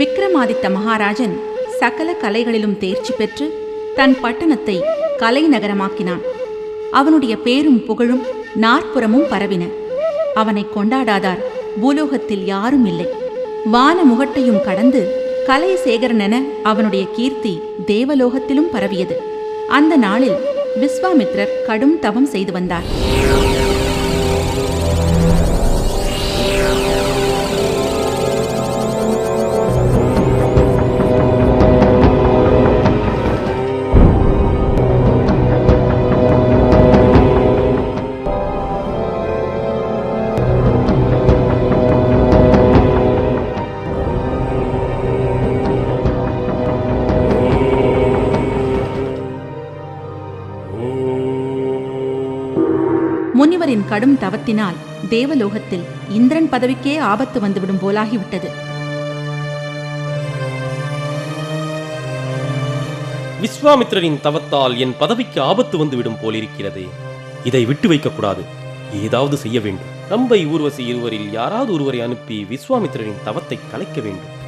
விக்ரமாதித்த மகாராஜன் சகல கலைகளிலும் தேர்ச்சி பெற்று தன் பட்டணத்தை கலைநகரமாக்கினான். அவனுடைய பேரும் புகழும் நாற்புறமும் பரவின. அவனை கொண்டாடாதார் பூலோகத்தில் யாரும் இல்லை. வான முகட்டையும் கடந்து கலை சேகரனென அவனுடைய கீர்த்தி தேவலோகத்திலும் பரவியது. அந்த நாளில் விஸ்வாமித்ரர் கடும் தவம் செய்து வந்தார். முனிவரின் கடும் தவத்தினால் தேவலோகத்தில் இந்திரன் பதவிக்கே ஆபத்து வந்துவிடும் போலாகிவிட்டது. விஸ்வாமித்திரரின் தவத்தால் என் பதவிக்கு ஆபத்து வந்துவிடும் போலிருக்கிறதே. இதை விட்டு வைக்கக்கூடாது. ஏதாவது செய்ய வேண்டும். ரம்பை ஊர்வசி இருவரில் யாராவது ஒருவரை அனுப்பி விஸ்வாமித்திரரின் தவத்தை கலைக்க வேண்டும்.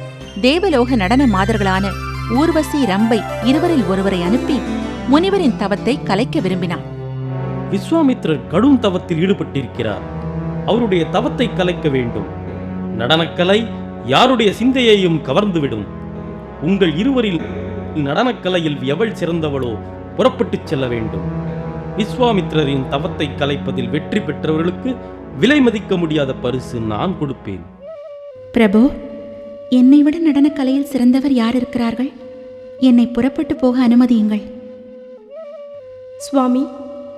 தேவலோக நடன மாதர்களான ஊர்வசி ரம்பை இருவரில் ஒருவரை அனுப்பி முனிவரின் தவத்தை கலைக்க விரும்பினான். விஸ்வாமித்திரர் கடும் தவத்தில் ஈடுபட்டிருக்கிறார். அவருடைய தவத்தை கலைக்க வேண்டும். நடனக்கலை யாருடைய சிந்தையையும் கவர்ந்துவிடும். உங்கள் இருவரில் நடனக்கலையில் எவள் சிறந்தவளோ புறப்பட்டுச் செல்ல வேண்டும். விஸ்வாமித்திரரின் தவத்தை கலைப்பதில் வெற்றி பெற்றவர்களுக்கு விலை மதிக்க முடியாத பரிசு நான் கொடுப்பேன். பிரபு என்னை விட நடனக்கலையில் சிறந்தவர் யார் இருக்கிறார்கள்? என்னை புறப்பட்டு போக அனுமதியுங்கள். சுவாமி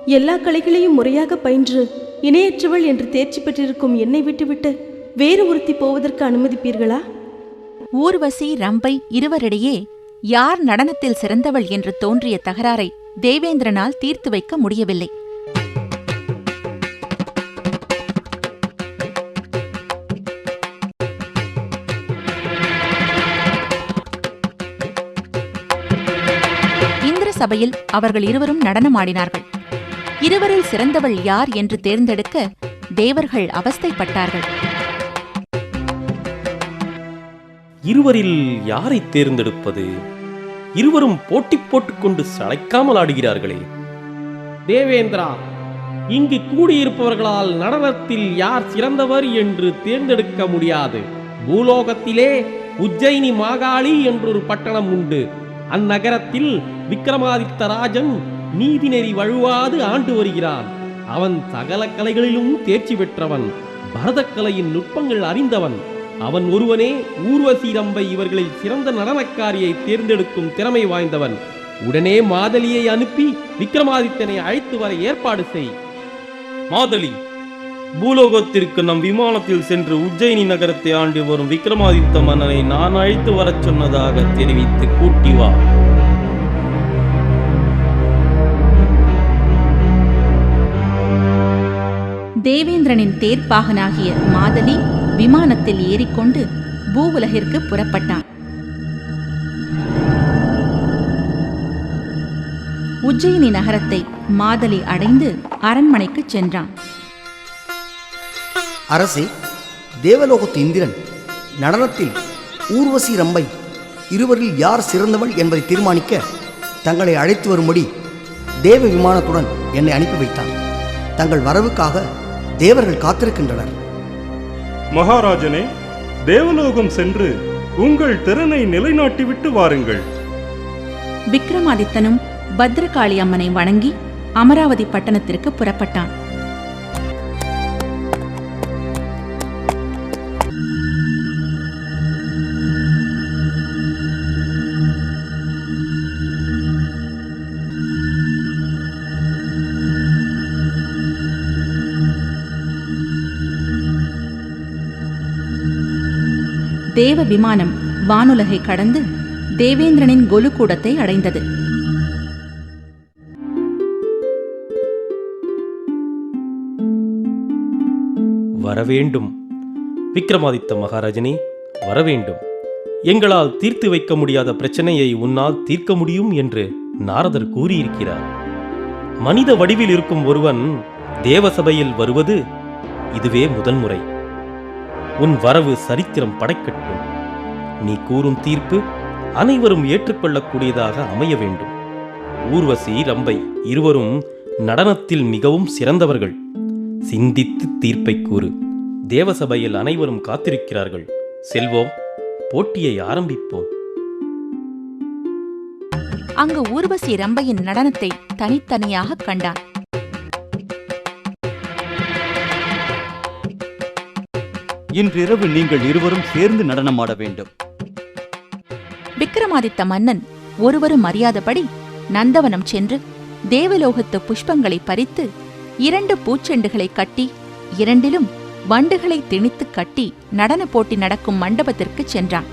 எல்லா கலைகளையும் முறையாக பயின்று இணையற்றவள் என்று தேர்ச்சி பெற்றிருக்கும் என்னை விட்டுவிட்டு வேறு ஒருத்தி போவதற்கு அனுமதிப்பீர்களா? ஊர்வசி ரம்பை இருவரிடையே யார் நடனத்தில் சிறந்தவள் என்று தோன்றிய தகராறை தேவேந்திரனால் தீர்த்து வைக்க முடியவில்லை. இந்திர சபையில் அவர்கள் இருவரும் நடனமாடினார்கள். இருவரில் சிறந்தவள் யார் என்று தேர்ந்தெடுக்க தேவர்கள் அவஸ்தைப்பட்டார்கள். இருவரில் யாரை தேர்ந்தெடுப்பது? இருவரும் போட்டி போட்டுக்கொண்டு சளைக்காமல் ஆடுகிறார்களே. தேவேந்திரா இங்கு கூடியிருப்பவர்களால் நடனத்தில் யார் சிறந்தவர் என்று தேர்ந்தெடுக்க முடியாது. பூலோகத்திலே உஜ்ஜயினி மாகாளி என்றொரு பட்டணம் உண்டு. அந்நகரத்தில் விக்ரமாதித்த ராஜன் நீதிநெறி வழுவாது ஆண்டு வருகிறான். அவன் சகல கலைகளிலும் தேர்ச்சி பெற்றவன் பரதக்கலையின் நுட்பங்கள் அறிந்தவன். அவன் ஒருவனே ஊர்வசி ரம்பை இவர்களில் சிறந்த நடனக்காரியை தேர்ந்தெடுக்கும் திறமை வாய்ந்தவன். உடனே மாதலியை அனுப்பி விக்ரமாதித்தனை அழைத்து வர ஏற்பாடு செய். மாதலி பூலோகத்திற்கு நம் விமானத்தில் சென்று உஜ்ஜயினி நகரத்தை ஆண்டு வரும் விக்ரமாதித்த மன்னனை நான் அழைத்து வரச் சொன்னதாக தெரிவித்து கூட்டி வா. தேவேந்திரனின் தேர்ப்பாகனாகிய மாதலி விமானத்தில் ஏறிக்கொண்டு பூவுலகிற்கு புறப்பட்டான். உஜ்ஜயினி நகரத்தை மாதலி அடைந்து அரண்மனைக்கு சென்றான். அரசே தேவலோகத்து இந்திரன் நடனத்தில் ஊர்வசி ரம்பை இருவரில் யார் சிறந்தவள் என்பதை தீர்மானிக்க தங்களை அழைத்து வரும்படி தேவ விமானத்துடன் என்னை அனுப்பி வைத்தான். தங்கள் வரவுக்காக தேவர்கள் காத்திருக்கின்றனர். மகாராஜனே தேவலோகம் சென்று உங்கள் திறனை நிலைநாட்டிவிட்டு வாருங்கள். விக்ரமாதித்தனும் பத்ரகாளி அம்மனை வணங்கி அமராவதி பட்டணத்திற்கு புறப்பட்டான். தேவ விமானம் வானுலகை கடந்து தேவேந்திரனின் கொலுக்கூடத்தை அடைந்தது. வரவேண்டும். விக்ரமாதித்த மகாராஜனே வரவேண்டும். எங்களால் தீர்த்து வைக்க முடியாத பிரச்சனையை உன்னால் தீர்க்க முடியும் என்று நாரதர் கூறியிருக்கிறார். மனித வடிவில் இருக்கும் ஒருவன் தேவசபையில் வருவது இதுவே முதன்முறை. உன் வரவு சரித்திரம் படைக்கட்டும். நீ கூறும் தீர்ப்பு அனைவரும் ஏற்றுக்கொள்ளக்கூடியதாக அமைய வேண்டும். ஊர்வசி ரம்பை இருவரும் நடனத்தில் மிகவும் சிறந்தவர்கள். சிந்தித்து தீர்ப்பை கூறு. தேவசபையில் அனைவரும் காத்திருக்கிறார்கள். செல்வோம் போட்டியை ஆரம்பிப்போம். அங்கு ஊர்வசி ரம்பையின் நடனத்தை தனித்தனியாக கண்டான். இன்றிரவு நீங்கள் இருவரும் சேர்ந்து நடனமாட வேண்டும். விக்ரமாதித்த மன்னன் ஒருவரும் அறியாதபடி நந்தவனம் சென்று தேவலோகத்து புஷ்பங்களை பறித்து இரண்டு பூச்செண்டுகளை கட்டி இரண்டிலும் வண்டுகளை திணித்துக் கட்டி நடன போட்டி நடக்கும் மண்டபத்திற்கு சென்றான்.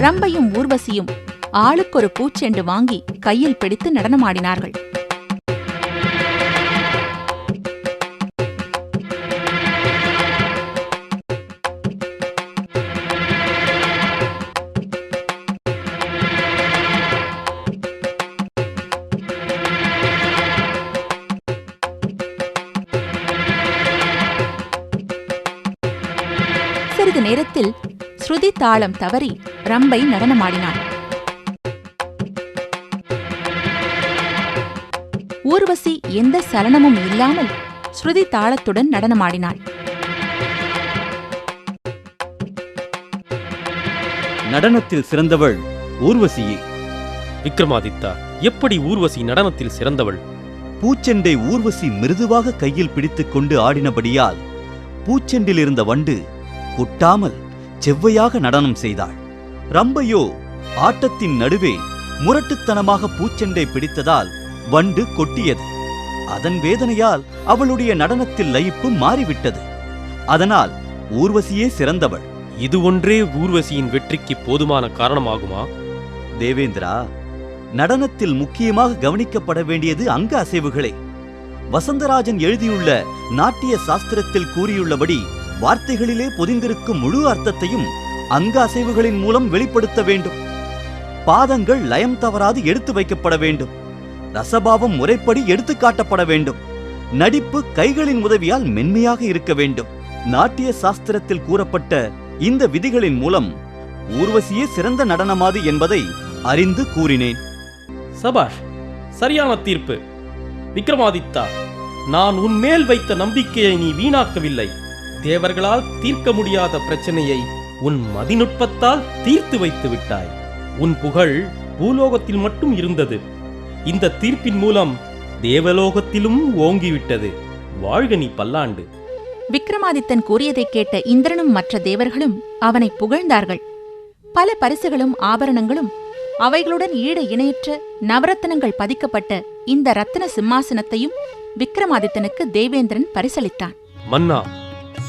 ரம்பையும் ஊர்வசியும் ஆளுக்கொரு பூச்செண்டு வாங்கி கையில் பிடித்து நடனமாடினார்கள். தாளம் தவறி ரம்பை நடனமாடினாள் ஊர்வசி எந்த சலனமும் இல்லாமல் ஸ்ருதி தாளத்துடன் நடனமாடினாள். நடனத்தில் சிறந்தவள் ஊர்வசியே. விக்ரமாதித்தா எப்படி ஊர்வசி நடனத்தில் சிறந்தவள்? பூச்செண்டை ஊர்வசி மிருதுவாக கையில் பிடித்துக் கொண்டு ஆடினபடியால் பூச்செண்டில் இருந்த வண்டு கொட்டாமல் செவ்வையாக நடனம் செய்தாள். ரம்பையோ ஆட்டத்தின் நடுவே முரட்டுத்தனமாக பூச்செண்டை பிடித்ததால் வண்டு கொட்டியது. அதன் வேதனையால் அவளுடைய நடனத்தில் லயிப்பு மாறிவிட்டது. அதனால் ஊர்வசியே சிறந்தவள். இது ஒன்றே ஊர்வசியின் வெற்றிக்கு போதுமான காரணமாகுமா? தேவேந்திரா நடனத்தில் முக்கியமாக கவனிக்கப்பட வேண்டியது அங்க அசைவுகளே. வசந்தராஜன் எழுதியுள்ள நாட்டிய சாஸ்திரத்தில் கூறியுள்ளபடி வார்த்தைகளிலே பொதிந்திருக்கும் முழு அர்த்தத்தையும் அங்காசைவுகளின் மூலம் வெளிப்படுத்த வேண்டும். பாதங்கள் லயம் தவறாது எடுத்து வைக்கப்பட வேண்டும். ரசபாவம் முறைப்படி எடுத்து காட்டப்பட வேண்டும். நடிப்பு கைகளின் உதவியால் மென்மையாக இருக்க வேண்டும். நாட்டிய சாஸ்திரத்தில் கூறப்பட்ட இந்த விதிகளின் மூலம் ஊர்வசியே சிறந்த நடனமாது என்பதை அறிந்து கூறினேன். சபாஷ் சரியான தீர்ப்பு. விக்ரமாதித்தா நான் உன்மேல் வைத்த நம்பிக்கையை நீ வீணாக்கவில்லை. தேவர்களால் தீர்க்க முடியாத பிரச்சனையை உன் மதிநுட்பத்தால் தீர்த்து வைத்து விட்டாய். உன் புகழ் பூலோகத்தில் மட்டும் இருந்தது. இந்த தீர்ப்பின் மூலம் தேவலோகத்திலும் ஓங்கிவிட்டது. வாழ்க நீ பல்லாண்டு. விக்ரமாதித்தன் கூறியதைக் கேட்ட இந்திரனும் மற்ற தேவர்களும் அவனை புகழ்ந்தார்கள். பல பரிசுகளும் ஆபரணங்களும் அவைகளுடன் ஈடு இணையற்ற நவரத்தினங்கள் பதிக்கப்பட்ட இந்த ரத்தின சிம்மாசனத்தையும் விக்ரமாதித்தனுக்கு தேவேந்திரன் பரிசளித்தான். மன்னா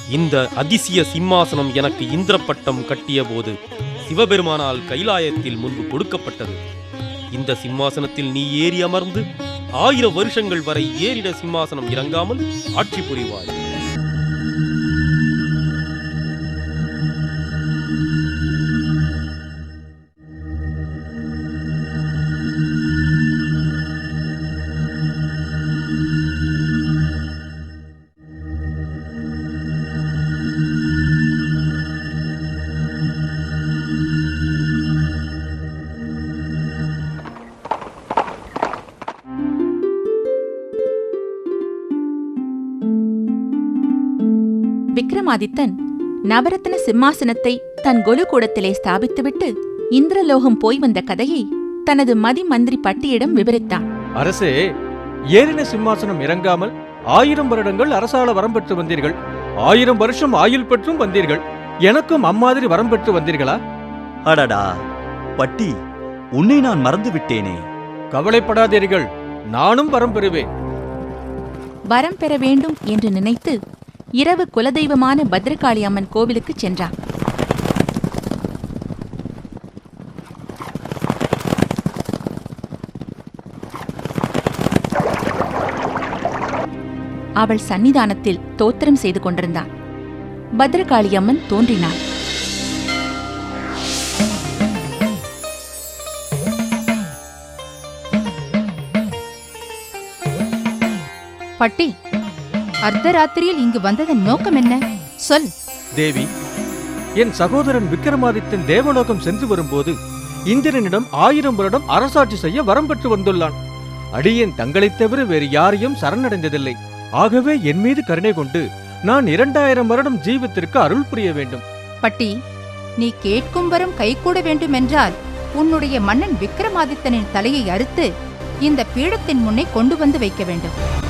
இந்த அதிசய சிம்மாசனம் எனக்கு இந்திரப்பட்டம் கட்டிய போது சிவபெருமானால் கைலாயத்தில் முன்பு கொடுக்கப்பட்டது. இந்த சிம்மாசனத்தில் நீ ஏறி அமர்ந்து ஆயிரம் வருஷங்கள் வரை ஏறிட சிம்மாசனம் இறங்காமல் ஆட்சி புரிவாய். விக்ரமாதித்தன் நவரத்ன சிம்மாசனத்தை தன் கொலுக்கூடத்திலே ஸ்தாபித்துவிட்டு இந்திரலோகம் போய் வந்த கதையை தனது மதி மந்திரி பட்டியிடம் விவரித்தான். அரசே ஏறின சிம்மாசனம் இறங்காமல் ஆயிரம் வருடங்கள் அரசாள வரம் பெற்று வந்தீர்கள். ஆயிரம் வருஷம் ஆயுள் பெற்றும் வந்தீர்கள். எனக்கும் அம்மாதிரி வரம் பெற்று வந்தீர்களா? அடடா பட்டி உன்னை நான் மறந்து விட்டேனே. கவலைப்படாதீர்கள் நானும் வரம் பெறுவேன். வரம் பெற வேண்டும் என்று நினைத்து இரவு குலதெய்வமான பத்ரகாளி அம்மன் கோவிலுக்கு சென்றான். அவள் சன்னிதானத்தில் தோத்திரம் செய்து கொண்டிருந்தான். பத்ரகாளியம்மன் தோன்றினாள். பட்டி அர்த்தராத்திரியில் இங்கு வந்ததன் நோக்கம் என்ன? சொல். தேவி என் சகோதரன் விக்ரமாதித்தன் தேவலோகம் சென்று வரும்போது இந்திரனிடம் ஆயிரம் வருடம் அரசாட்சி செய்ய வரம் பெற்று வந்துள்ளான். அடியேன் தங்களைத் தவிர வேறு யாரையும் சரணடைந்ததில்லை. ஆகவே என் மீது கருணை கொண்டு நான் இரண்டாயிரம் வருடம் ஜீவத்திற்கு அருள் புரிய வேண்டும். பட்டி நீ கேட்கும் வரம் கைகூட வேண்டுமென்றால் உன்னுடைய மன்னன் விக்ரமாதித்தனின் தலையை அறுத்து இந்த பீடத்தின் முன்னே கொண்டு வந்து வைக்க வேண்டும்.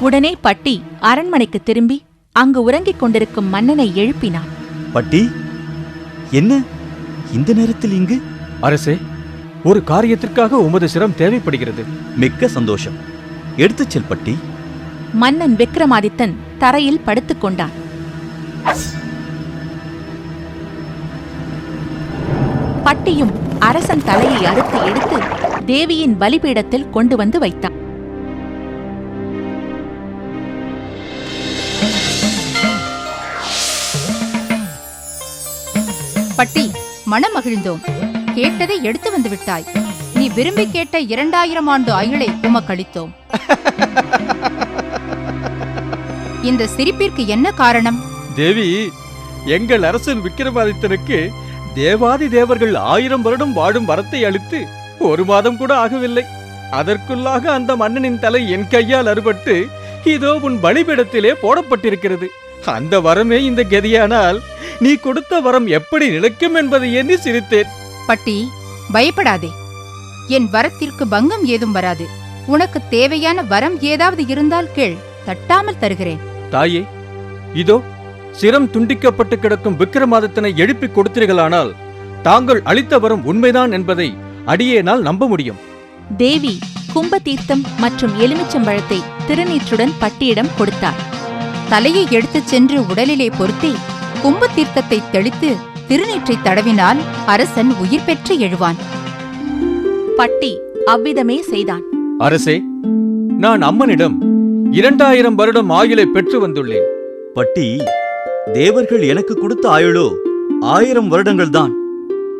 உடனே பட்டி அரண்மனைக்கு திரும்பி அங்கு உறங்கிக் கொண்டிருக்கும் மன்னனை எழுப்பினான். பட்டி என்ன? இந்த நேரத்தில் இங்கு? அரசே ஒரு காரியத்திற்காக உமது சிரம் தேவைப்படுகிறது. மிக்க சந்தோஷம். எடுத்துச் செல் பட்டி. மன்னன் விக்ரமாதித்தன் தரையில் படுத்துக் கொண்டான். பட்டியும் அரசன் தலையை அறுத்து எடுத்து தேவியின் பலிபீடத்தில் கொண்டு வந்து வைத்தான். பட்டி மனம் மகிழ்ந்தோம் கேட்டதை எடுத்து வந்து விட்டாய். நீ விரும்பி கேட்ட இரண்டாயிரம் ஆண்டு ஆயுளை உமக்களித்தோம். இந்த சிரிப்பிற்கு என்ன காரணம்? தேவி எங்கள் அரசன் விக்ரமாதித்தனுக்கு தேவாதி தேவர்கள் ஆயிரம் வருடம் வாழும் வரத்தை அளித்து ஒரு மாதம் கூட ஆகவில்லை. அதற்குள்ளாக அந்த மன்னனின் தலை என் கையால் அறுபட்டு இதோ உன் பலிபீடத்திலே போடப்பட்டிருக்கிறது. அந்த வரமே இந்த கதியானால் நீ கொடுத்த வரம் எப்படி நிலைக்கும் என்பதை எண்ணி சிரித்தேன். பட்டி பயப்படாதே. என் வரத்திற்கு பங்கம் ஏதும் வராது. உனக்கு தேவையான வரம் ஏதாவது இருந்தால் கேள். தட்டாமல் தருகிறேன். தாயே இதோ சிரம் துண்டிக்கப்பட்டு கிடக்கும் விக்ரமாதித்தனை எழுப்பி கொடுத்தீர்களானால் தாங்கள் அளித்த வரம் உண்மைதான் என்பதை அடியேனால் நம்ப முடியும். தேவி கும்பதீர்த்தம் மற்றும் எலுமிச்சம்பழத்தை திருநீற்றுடன் பட்டியிடம் கொடுத்தார். தலையை எடுத்துச் சென்று உடலிலே பொருத்தி கும்ப தீர்த்தத்தை தெளித்து திருநீற்றை தடவினால் அரசன் உயிர் பெற்று எழுவான். பட்டி அவ்விதமே செய்தான். அரசே நான் அம்மனிடம் இரண்டாயிரம் வருடம் ஆயுளை பெற்று வந்துள்ளேன். பட்டி தேவர்கள் எனக்கு கொடுத்த ஆயுளோ ஆயிரம் வருடங்கள்தான்.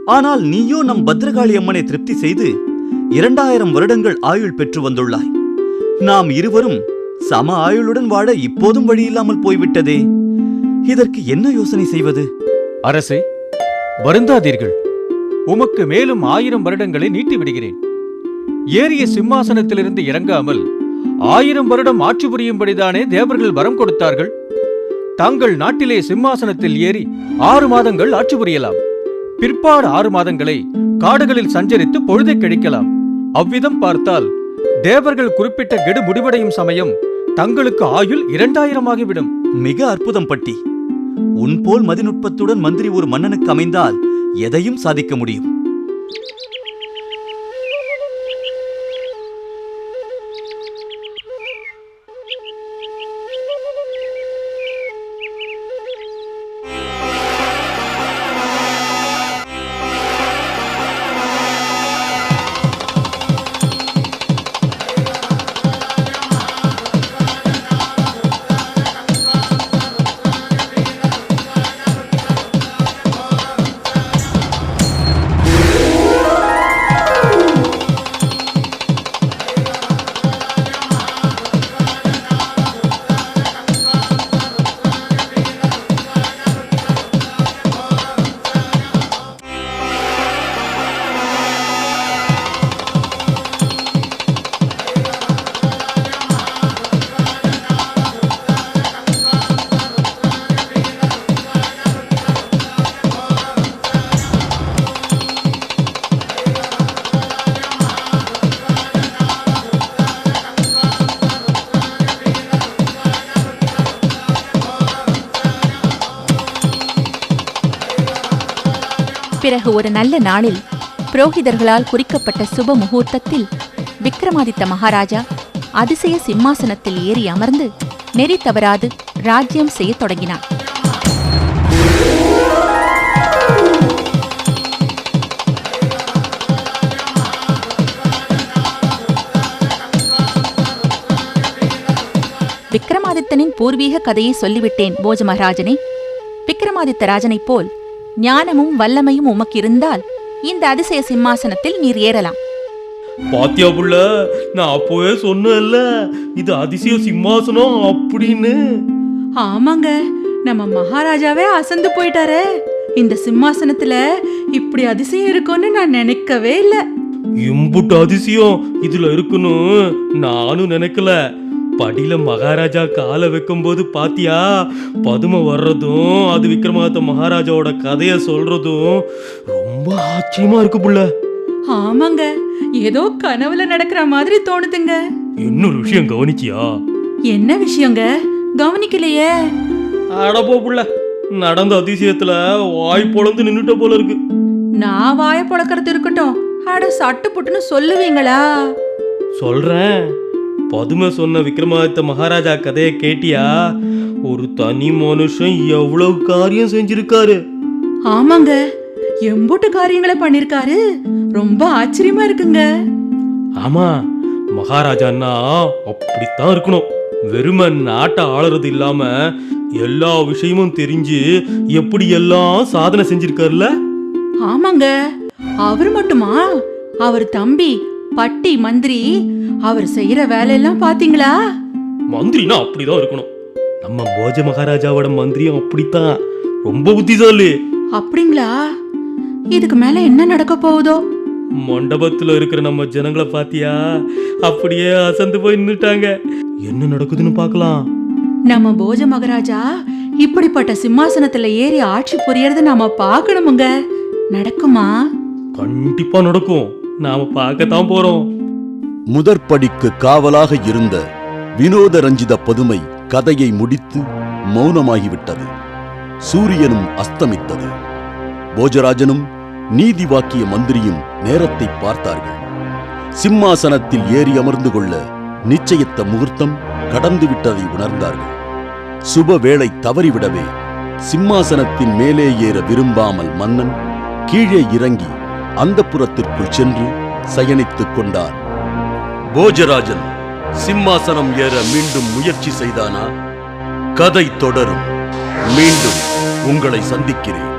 ஆனால் நீயோ நம் பத்ரகாளி அம்மனை திருப்தி செய்து இரண்டாயிரம் வருடங்கள் ஆயுள் பெற்று வந்துள்ளாய். நாம் இருவரும் சம ஆயுளுடன் வாழ இப்போதும் வழியில்லாமல் போய்விட்டதே. இதற்கு என்ன யோசனை செய்வது? அரசே வருந்தாதீர்கள். உமக்கு மேலும் ஆயிரம் வருடங்களை நீட்டி விடுகிறேன் ஏறிய சிம்மாசனத்திலிருந்து இறங்காமல் ஆயிரம் வருடம் ஆட்சி புரியும்படிதானே தேவர்கள் வரம் கொடுத்தார்கள்? தாங்கள் நாட்டிலே சிம்மாசனத்தில் ஏறி ஆறு மாதங்கள் ஆட்சி புரியலாம். பிற்பாடு ஆறு மாதங்களை காடுகளில் சஞ்சரித்து பொழுதை கழிக்கலாம். அவ்விதம் பார்த்தால் தேவர்கள் குறிப்பிட்ட கெடு முடிவடையும் சமயம் தங்களுக்கு ஆயுள் இரண்டாயிரம் ஆகிவிடும் மிக அற்புதம் பட்டி. உன் போல் மதிநுட்பத்துடன் மந்திரி ஒரு மன்னனுக்கு அமைந்தால் எதையும் சாதிக்க முடியும். பிறகு ஒரு நல்ல நாளில் புரோகிதர்களால் குறிக்கப்பட்ட சுப முகூர்த்தத்தில் விக்ரமாதித்த மகாராஜா அதிசய சிம்மாசனத்தில் ஏறி அமர்ந்து நெறி தவறாது ராஜ்யம் செய்ய தொடங்கினார். விக்ரமாதித்தனின் பூர்வீக கதையை சொல்லிவிட்டேன் போஜ மகாராஜனே. விக்ரமாதித்த ராஜனைப் போல் ஞானமும் வல்லமையும் உமக்கு இருந்தால் இந்த அதிசய சிம்மாசனத்தில் நீர் ஏறலாம். பாத்தியா புள்ள நான் அப்போவே சொன்னேன்ல இது அதிசய சிம்மாசனம் அப்படின்னு. ஆமாங்க நம்ம மகாராஜாவே அசந்து போயிட்டாரே. இந்த சிம்மாசனத்துல இப்படி அதிசயம் இருக்கும்னு நான் நினைக்கவே இல்லை. இம்புட்டு அதிசயம் இதுல இருக்கணும் நானும் நினைக்கல. படியில மகாராஜா காலை வைக்கும்போது பாத்தியா? பதுமை வர்றதும் அது விக்ரமாதித்த மகாராஜாவோட கதைய சொல்றதும் ரொம்ப ஆச்சரியமா இருக்கு புள்ள. ஆமாங்க. ஏதோ கனவுல நடக்கிற மாதிரி தோணுதுங்க. இன்னொரு விஷயம் கவனிச்சியா? என்ன விஷயங்க? கவனிக்கலையே. அடப்போ புள்ள. நடந்த அதிசயத்துல வாய் பொழந்து நின்னுட்ட போல இருக்கு. நான் வாய பொழக்கிறது இருக்கட்டும். அட சட்டு புட்டுன்னு சொல்லுவீங்களா? சொல்றேன். பதுமை சொன்ன விக்ரமாதித்த மகாராஜா கதையை கேட்டியா? ஒரு தனி மனுஷன் எவ்வளவு காரியம் செஞ்சிருக்காரு. ஆமாங்க. எம்பூட்டு காரியங்களை பண்ணிருக்காரு. ரொம்ப ஆச்சரியமா இருக்குங்க. ஆமா மகாராஜான்னா அப்படித்தான் இருக்கணும். வெறும நாட்டை ஆளுறது இல்லாம எல்லா விஷயமும் தெரிஞ்சு எப்படி எல்லாம் சாதனை செஞ்சிருக்காருல்ல? ஆமாங்க. அவர் மட்டுமா? அவர் தம்பி பட்டி மந்திரி அவர் செய்யற வேலையெல்லாம் பாத்தீங்களா மந்திரினா அப்படிதான் இருக்கணும். நம்ம போஜ மகாராஜாவோட மந்திரியும் அப்படித்தான். ரொம்ப புத்திசாலி. அப்படிங்களா? இதுக்கு மேல என்ன நடக்க போகுதோ? மண்டபத்துல இருக்கிற நம்ம ஜனங்களை பாத்தியா? அப்படியே அசந்து போய் நின்னுட்டாங்க. என்ன நடக்குதுன்னு பார்க்கலாம். நம்ம போஜ மகாராஜா இப்படிப்பட்ட சிம்மாசனத்துல ஏறி ஆட்சி புரியறத நாம பார்க்கணுமுங்க. நடக்குமா? கண்டிப்பா நடக்கும். நாம பார்க்கத்தான் போறோம். முதற்படிக்கு காவலாக இருந்த வினோத ரஞ்சித பதுமை கதையை முடித்து மௌனமாகிவிட்டது. சூரியனும் அஸ்தமித்தது. போஜராஜனும் நீதி வாக்கிய மந்திரியும் நேரத்தை பார்த்தார்கள். சிம்மாசனத்தில் ஏறி அமர்ந்து கொள்ள நிச்சயித்த முகூர்த்தம் கடந்து விட்டதை உணர்ந்தார்கள். சுப வேளை தவறிவிடவே சிம்மாசனத்தின் மேலே ஏற விரும்பாமல் மன்னன் கீழே இறங்கி அந்தப்புறத்திற்குள் சென்று சயனித்துக் கொண்டார். போஜராஜன் சிம்மாசனம் ஏற மீண்டும் முயற்சி செய்தானா? கதை தொடரும். மீண்டும் உங்களை சந்திக்கிறேன்.